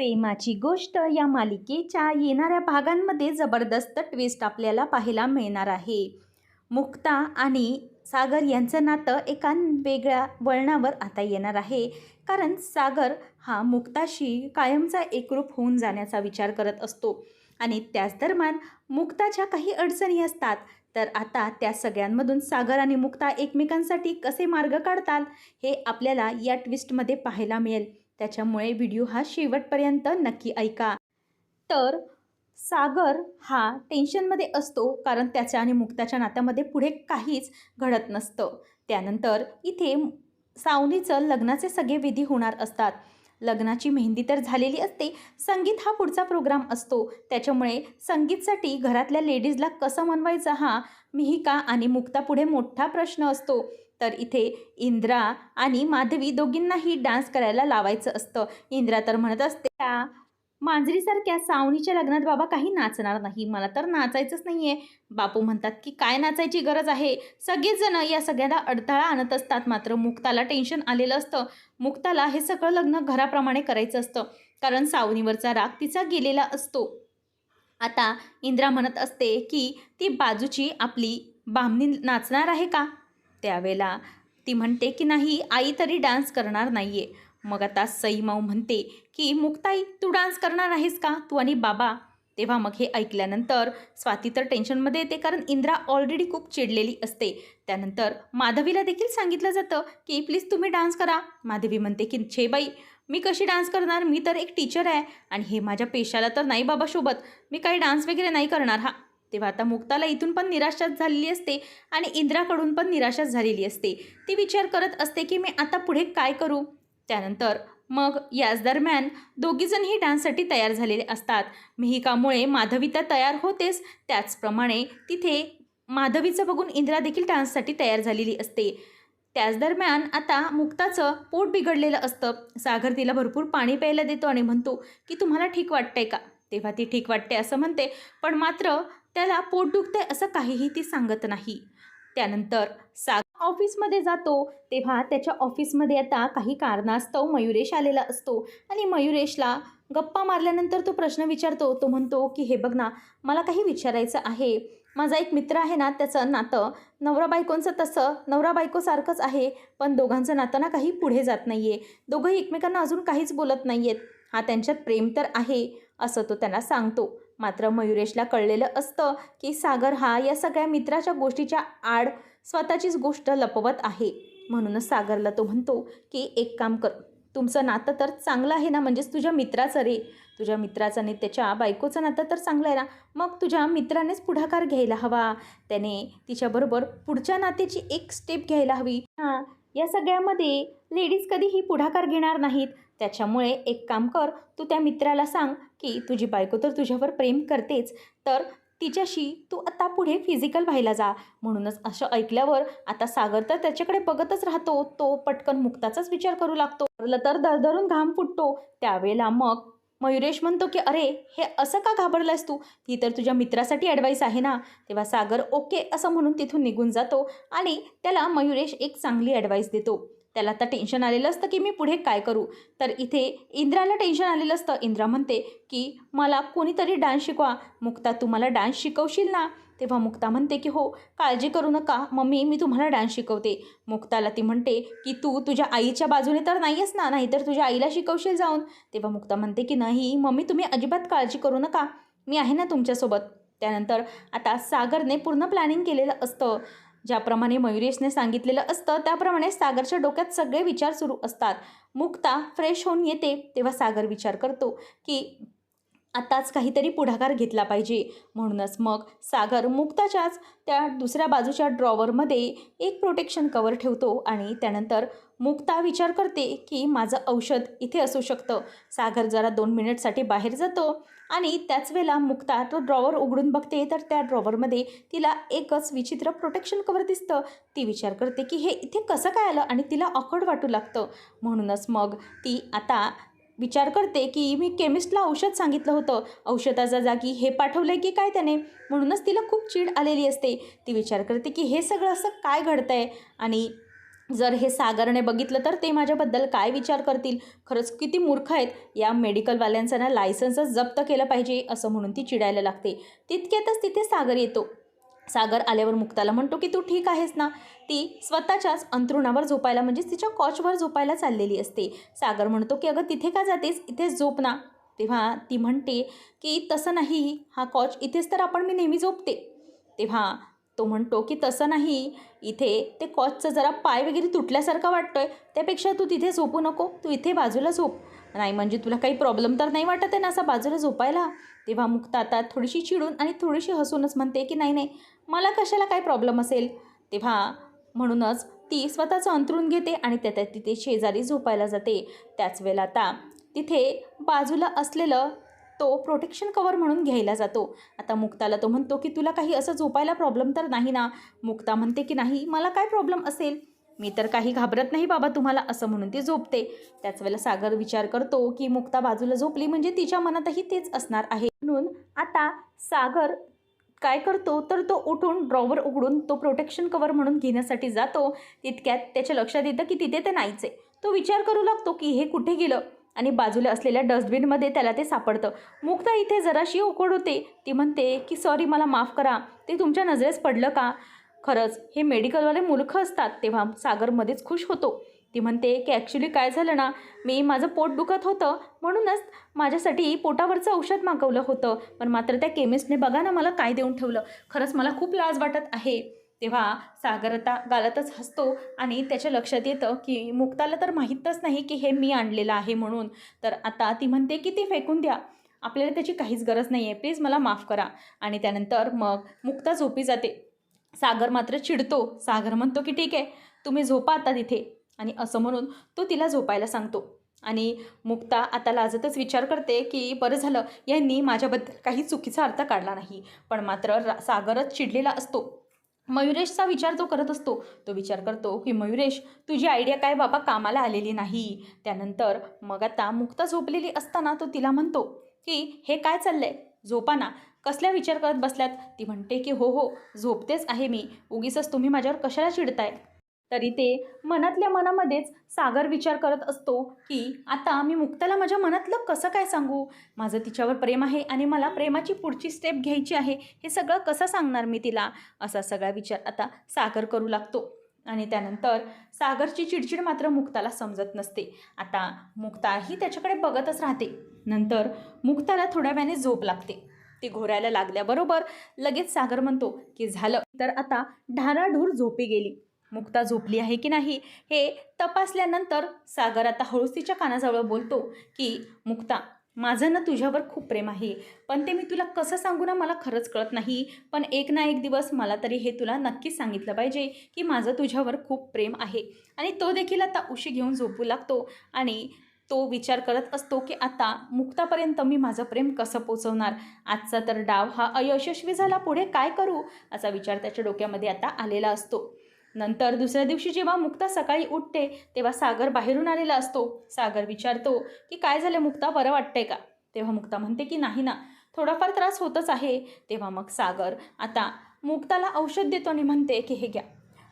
प्रेमाची गोष्ट या मालिकेच्या येणाऱ्या भागांमध्ये जबरदस्त ट्विस्ट आपल्याला पाहायला मिळणार आहे. मुक्ता आणि सागर यांचं नातं एका वेगळ्या वळणावर आता येणार आहे. कारण सागर हा मुक्ताशी कायमचा एकरूप होऊन जाण्याचा विचार करत असतो. आणि त्याच दरम्यान मुक्ताच्या काही अडचणी असतात. तर आता त्या सगळ्यांमधून सागर आणि मुक्ता एकमेकांसाठी कसे मार्ग काढतात हे आपल्याला या ट्विस्टमध्ये पाहायला मिळेल. त्याच्यामुळे व्हिडिओ हा शेवटपर्यंत नक्की ऐका. तर सागर हा टेन्शनमध्ये असतो कारण त्याच्या आणि मुक्ताच्या नात्यामध्ये पुढे काहीच घडत नसतं. त्यानंतर इथे सावनीचं लग्नाचे सगळे विधी होणार असतात. लग्नाची मेहंदी तर झालेली असते. संगीत हा पुढचा प्रोग्राम असतो. त्याच्यामुळे संगीतसाठी घरातल्या लेडीजला कसं मनवायचं हा मिहिका आणि मुक्ता पुढे मोठा प्रश्न असतो. तर इथे इंद्रा आणि माधवी दोघींनाही डान्स करायला लावायचं असतं. इंद्रा तर म्हणत असते त्या मांजरीसारख्या सावनीच्या लग्नात बाबा काही नाचणार नाही मला तर नाचायचंच नाही आहे बापू म्हणतात की काय नाचायची गरज आहे? सगळेजण या सगळ्याला अडथळा आणत असतात मात्र मुक्ताला टेन्शन आलेलं असतं. मुक्ताला हे सगळं लग्न घराप्रमाणे करायचं असतं कारण सावनीवरचा राग तिचा गेलेला असतो. आता इंद्रा म्हणत असते की ती बाजूची आपली बामणी नाचणार आहे का? त्यावेळेला ती म्हणते की नाही आई तरी डान्स करणार नाही आहे मग आता सईमाऊ म्हणते की मुक्ताई तू डान्स करणार आहेस का? तू आणि बाबा. तेव्हा मग हे ऐकल्यानंतर स्वाती तर टेन्शनमध्ये येते कारण इंद्रा ऑलरेडी खूप चिडलेली असते. त्यानंतर माधवीला देखील सांगितलं जातं की प्लीज तुम्ही डान्स करा. माधवी म्हणते की छे बाई मी कशी डान्स करणार? मी तर एक टीचर आहे आणि हे माझ्या पेशाला तर नाही बाबा सोबत मी काही डान्स वगैरे नाही करणार हा. तेव्हा आता मुक्ताला इथून पण निराशाच झालेली असते आणि इंद्राकडून पण निराशाच झालेली असते. ती विचार करत असते की मी आता पुढे काय करू? त्यानंतर मग याच दरम्यान दोघीजणही डान्ससाठी तयार झालेले असतात. मिहिकामुळे माधवी तर तयार होतेच. त्याचप्रमाणे तिथे माधवीचं बघून इंद्रा देखील डान्ससाठी तयार झालेली असते. त्याच दरम्यान आता मुक्ताचं पोट बिघडलेलं असतं. सागर तिला भरपूर पाणी प्यायला देतो आणि म्हणतो की तुम्हाला ठीक वाटतंय का? तेव्हा ती ठीक वाटते असं म्हणते. पण मात्र त्याला पोट दुखतंय असं काहीही ती सांगत नाही. त्यानंतर सागर ऑफिसमध्ये जातो. तेव्हा त्याच्या ऑफिसमध्ये आता काही कारणास्तव मयुरेश आलेला असतो आणि मयुरेशला गप्पा मारल्यानंतर तो प्रश्न विचारतो. तो म्हणतो की हे बघ ना मला काही विचारायचं आहे. माझा एक मित्र आहे ना त्याचं नातं नवरा बायकोंचं तसं नवरा बायकोसारखंच आहे. पण दोघांचं नातं ना काही पुढे जात नाही आहे दोघंही एकमेकांना अजून काहीच बोलत नाही आहेत हा त्यांच्यात प्रेम तर आहे असं तो त्यांना सांगतो. मात्र मयुरेशला कळलेलं असतं की सागर हा या सगळ्या मित्राच्या गोष्टीच्या आड स्वतःचीच गोष्ट लपवत आहे. म्हणूनच सागरला तो म्हणतो की एक काम कर तुमचं नातं तर चांगलं आहे ना म्हणजेच तुझ्या मित्राचं रे. तुझ्या मित्राचं आणि त्याच्या बायकोचं नातं तर चांगलं आहे ना. मग तुझ्या मित्रानेच पुढाकार घ्यायला हवा. त्याने तिच्याबरोबर पुढच्या नात्याची एक स्टेप घ्यायला हवी. हां या सगळ्यामध्ये लेडीज कधीही पुढाकार घेणार नाहीत. त्याच्यामुळे एक काम कर तू त्या मित्राला सांग की तुझी बायको तर तुझ्यावर प्रेम करतेच तर तिच्याशी तू आता पुढे फिजिकल व्हायला जा. म्हणूनच असं ऐकल्यावर आता सागर तर त्याच्याकडे बघतच राहतो तो पटकन मुक्ताचाच विचार करू लागतो. तर दरदरून घाम फुटतो. त्यावेळेला मग मयुरेश म्हणतो की अरे हे असं का घाबरलायस तू? ती तर तुझ्या मित्रासाठी ॲडवाईस आहे ना. तेव्हा सागर ओके असं म्हणून तिथून निघून जातो आणि त्याला मयुरेश एक चांगली ॲडवाईस देतो. त्याला आता टेन्शन आलेलं असतं की मी पुढे काय करू? तर इथे इंद्राला टेन्शन आलेलं असतं. इंद्रा म्हणते की मला कोणीतरी डान्स शिकवा. मुक्ता तू मला डान्स शिकवशील ना? तेव्हा मुक्ता म्हणते की हो काळजी करू नका. मम्मी मी तुम्हाला डान्स शिकवते. मुक्ताला ती म्हणते की तू तुझ्या आईच्या बाजूने तर नाही आहेस ना? नाहीतर तुझ्या आईला शिकवशील जाऊन. तेव्हा मुक्ता म्हणते की नाही मम्मी तुम्ही अजिबात काळजी करू नका. मी आहे ना तुमच्यासोबत. त्यानंतर आता सागरने पूर्ण प्लॅनिंग केलेलं असतं. ज्याप्रमाणे मयुरेशने सांगितलेलं असतं त्याप्रमाणे सागरच्या डोक्यात सगळे विचार सुरू असतात. मुक्ता फ्रेश होऊन येते तेव्हा सागर विचार करतो की आताच काहीतरी पुढाकार घेतला पाहिजे. म्हणूनच मग सागर मुक्ताच्याच त्या दुसऱ्या बाजूच्या ड्रॉवरमध्ये एक प्रोटेक्शन कवर ठेवतो आणि त्यानंतर मुक्ता विचार करते की माझं औषध इथे असू शकतं. सागर जरा दोन मिनिटसाठी बाहेर जातो आणि त्याच वेळेला मुक्ता तो ड्रॉवर उघडून बघते. तर त्या ड्रॉवरमध्ये तिला एकच विचित्र प्रोटेक्शन कवर दिसतं. ती विचार करते की हे इथे कसं काय आलं आणि तिला ऑकड वाटू लागतं. म्हणूनच मग ती आता विचार करते की मी केमिस्टला औषध सांगितलं होतं. औषधाच्या जागी हे पाठवलं आहे की काय त्याने? म्हणूनच तिला खूप चीड आलेली असते. ती विचार करते की हे सगळं असं काय घडतं आहे आणि जर हे सागरने बघितलं तर ते माझ्याबद्दल काय विचार करतील? खरंच किती मूर्ख आहेत. या मेडिकलवाल्यांचा ना लायसन्सच जप्त केलं पाहिजे असं म्हणून ती चिडायला लागते. तितक्यातच तिथे सागर येतो. सागर आल्यावर मुक्ताला म्हणतो की तू ठीक आहेस ना? ती स्वतःच्याच अंथरुणावर झोपायला म्हणजेच तिच्या कॉचवर झोपायला चाललेली असते. सागर म्हणतो की अगं तिथे का जातेस? इथेच झोप ना. तेव्हा ती म्हणते की तसं नाही हा कॉच इथेच तर आपण मी नेहमी झोपते. तेव्हा तो म्हणतो की तसं नाही इथे ते कॉचचं जरा पाय वगैरे तुटल्यासारखं वाटतोय. त्यापेक्षा तू तिथे झोपू नको. तू इथे बाजूला झोप. नाही म्हणजे तुला काही प्रॉब्लेम तर नाही वाटत आहे ना असा बाजूला झोपायला? तेव्हा मुक्ता आता थोडीशी चिडून आणि थोडीशी हसूनच म्हणते की नाही नाही मला कशाला काय प्रॉब्लेम असेल? तेव्हा म्हणूनच ती स्वतःचं अंतरून घेते आणि त्या त्या तिथे शेजारी झोपायला जाते. त्याच वेळेला आता तिथे बाजूला असलेलं तो प्रोटेक्शन कवर म्हणून घ्यायला जातो. आता मुक्ताला तो म्हणतो की तुला काही असं झोपायला प्रॉब्लेम तर नाही ना? मुक्ता म्हणते की नाही मला काय प्रॉब्लेम असेल? मी तर काही घाबरत नाही बाबा तुम्हाला असं म्हणून ती झोपते. त्याच वेळेला सागर विचार करतो की मुक्ता बाजूला झोपली म्हणजे तिच्या मनातही तेच असणार आहे. म्हणून आता सागर काय करतो? तर तो उठून ड्रॉवर उघडून तो प्रोटेक्शन कवर म्हणून घेण्यासाठी जातो. तितक्यात त्याच्या लक्षात येतं की तिथे ते नाहीच आहे. तो विचार करू लागतो की हे कुठे गेलं? आणि बाजूला असलेल्या डस्टबिनमध्ये त्याला ते सापडतं. मुक्ता इथे जराशी उकड होते. ती म्हणते की सॉरी मला माफ करा. ते तुमच्या नजरेस पडलं का? खरंच हे मेडिकलवाले मूर्ख असतात तेव्हा सागरमध्येच खुश होतो. ती म्हणते की ॲक्च्युली काय झालं ना मी माझं पोट दुखत होतं. म्हणूनच माझ्यासाठी पोटावरचं औषध मागवलं होतं. पण मात्र त्या केमिस्टने बघा ना मला काय देऊन ठेवलं. खरंच मला खूप लाज वाटत आहे. तेव्हा सागर आता गालातच हसतो आणि त्याच्या लक्षात येतं की मुक्ताला तर माहीतच नाही की हे मी आणलेलं आहे म्हणून. तर आता ती म्हणते की ते फेकून द्या. आपल्याला त्याची काहीच गरज नाही आहे प्लीज मला माफ करा. आणि त्यानंतर मग मुक्ता झोपी जाते. सागर मात्र चिडतो. सागर म्हणतो की ठीक आहे तुम्ही झोपा आता तिथे. आणि असं म्हणून तो तिला झोपायला सांगतो. आणि मुक्ता आता लाजतच विचार करते की बरं झालं यांनी माझ्याबद्दल काही चुकीचा अर्थ काढला नाही. पण मात्र रा सागरच चिडलेला असतो. मयुरेशचा विचार जो करत असतो. तो विचार करतो की मयुरेश तुझी आयडिया काय बाबा? कामाला आलेली नाही. त्यानंतर मग आता मुक्ता झोपलेली असताना तो तिला म्हणतो की हे काय चाललंय? झोपाना कसल्या विचार करत बसल्यात? ती म्हणते की हो हो झोपतेच आहे मी. उगीचच तुम्ही माझ्यावर कशाला चिडताय? तरी ते मनातल्या मनामध्येच सागर विचार करत असतो की आता मी मुक्ताला माझ्या मनातलं कसं काय सांगू? माझं तिच्यावर प्रेम आहे आणि मला प्रेमाची पुढची स्टेप घ्यायची आहे. हे सगळं कसं सांगणार मी तिला? असा सगळा विचार आता सागर करू लागतो. आणि त्यानंतर सागरची चिडचिड मात्र मुक्ताला समजत नसते. आता मुक्ताही त्याच्याकडे बघतच राहते. नंतर मुक्ताला थोड्या वेळाने झोप लागते. ती घोरायला लागल्याबरोबर लगेच सागर म्हणतो की झालं. तर आता ढाराढूर झोपी गेली. मुक्ता झोपली आहे की नाही हे तपासल्यानंतर सागर आता हळूच तिच्या कानाजवळ बोलतो की मुक्ता माझं ना तुझ्यावर खूप प्रेम आहे. पण ते मी तुला कसं सांगू ना मला खरंच कळत नाही. पण एक ना एक दिवस मला तरी हे तुला नक्कीच सांगितलं पाहिजे की माझं तुझ्यावर खूप प्रेम आहे. आणि तो देखील आता उशी घेऊन झोपू लागतो. आणि तो विचार करत असतो की आता मुक्तापर्यंत मी माझं प्रेम कसं पोचवणार? आजचा तर डाव हा अयशस्वी झाला. पुढे काय करू? असा विचार त्याच्या डोक्यामध्ये आता आलेला असतो. नंतर दुसऱ्या दिवशी जेव्हा मुक्ता सकाळी उठते तेव्हा सागर बाहेरून आलेला असतो. सागर विचारतो की काय झालं मुक्ता? बरं वाटतंय का? तेव्हा मुक्ता म्हणते की नाही ना. थोडाफार त्रास होतच आहे. तेव्हा मग सागर आता मुक्ताला औषध देतो आणि म्हणते की हे घ्या.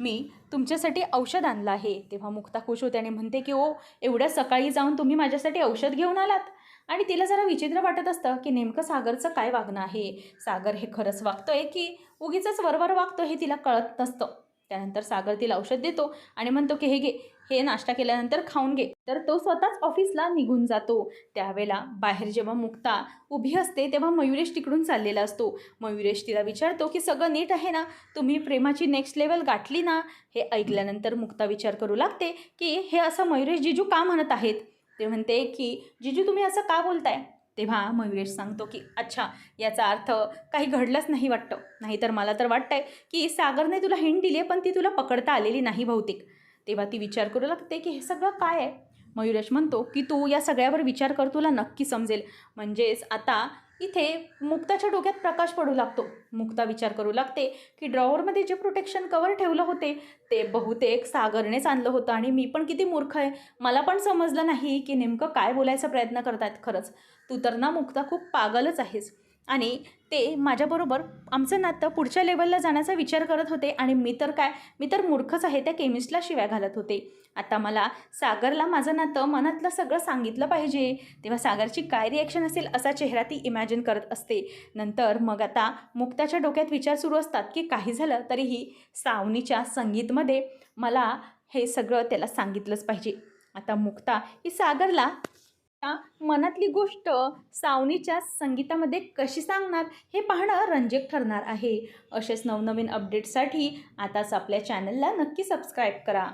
मी तुमच्यासाठी औषध आणलं आहे. तेव्हा मुक्ता खुश होते आणि म्हणते की ओ एवढ्या सकाळी जाऊन तुम्ही माझ्यासाठी औषध घेऊन आलात. आणि तिला जरा विचित्र वाटत असतं की नेमकं सागरचं काय वागणं आहे? सागर हे खरंच वागतोय की उगीच वरवर वागतो हे तिला कळत नसतं. त्यानंतर सागर तिला औषध देतो आणि म्हणतो की हे घे हे नाश्ता केल्यानंतर खाऊन घे. तर तो स्वतःच ऑफिसला निघून जातो. त्यावेळेला बाहेर जेव्हा मुक्ता उभी असते तेव्हा मयुरेश तिकडून चाललेला असतो. मयुरेश तिला विचारतो की सगळं नीट आहे ना? तुम्ही प्रेमाची नेक्स्ट लेवल गाठली ना? हे ऐकल्यानंतर मुक्ता विचार करू लागते की हे असं मयुरेश जिजू का म्हणत आहेत? ते म्हणते की जिजू तुम्ही असं का बोलताय? तेव्हा मयुरेश सांगतो की अच्छा याचा अर्थ काही घडलंच नाही वाटतं. नाहीतर मला तर वाटतंय की सागरने तुला हिंट दिली आहे पण ती तुला पकडता आलेली नाही बहुतेक. तेव्हा ती विचार करू लागते की हे सगळं काय आहे? मयुरेश म्हणतो की तू या सगळ्यावर विचार कर तुला नक्की समजेल. म्हणजेच आता इथे मुक्ताच्या डोक्यात प्रकाश पडू लागतो. मुक्ता विचार करू लागते की ड्रॉवरमध्ये जे प्रोटेक्शन कवर ठेवलं होते ते बहुतेक सागरनेच आणलं होतं आणि मी पण किती मूर्ख आहे. मला पण समजलं नाही की नेमकं काय बोलायचा प्रयत्न करतायत खरंच. तू तर ना मुक्ता खूप पागलच आहेस. आणि ते माझ्याबरोबर आमचं नातं पुढच्या लेवलला जाण्याचा विचार करत होते आणि मी तर काय मी तर मूर्खच आहे त्या केमिस्टला शिव्या घालत होते. आता मला सागरला माझं नातं मनातलं सगळं सांगितलं पाहिजे. तेव्हा सागरची काय रिॲक्शन असेल असा चेहरा ती इमॅजिन करत असते. नंतर मग आता मुक्ताच्या डोक्यात विचार सुरू असतात की काही झालं तरीही सावनीच्या संगीतमध्ये मला हे सगळं त्याला सांगितलंच पाहिजे. आता मुक्ता ही सागरला मनातली गोष्ट सावनीच्या संगीतामध्ये कशी सांगणार हे पाहणं रंजक ठरणार आहे. असेच नवनवीन अपडेटसाठी आताच आपल्या चॅनलला नक्की सबस्क्राईब करा.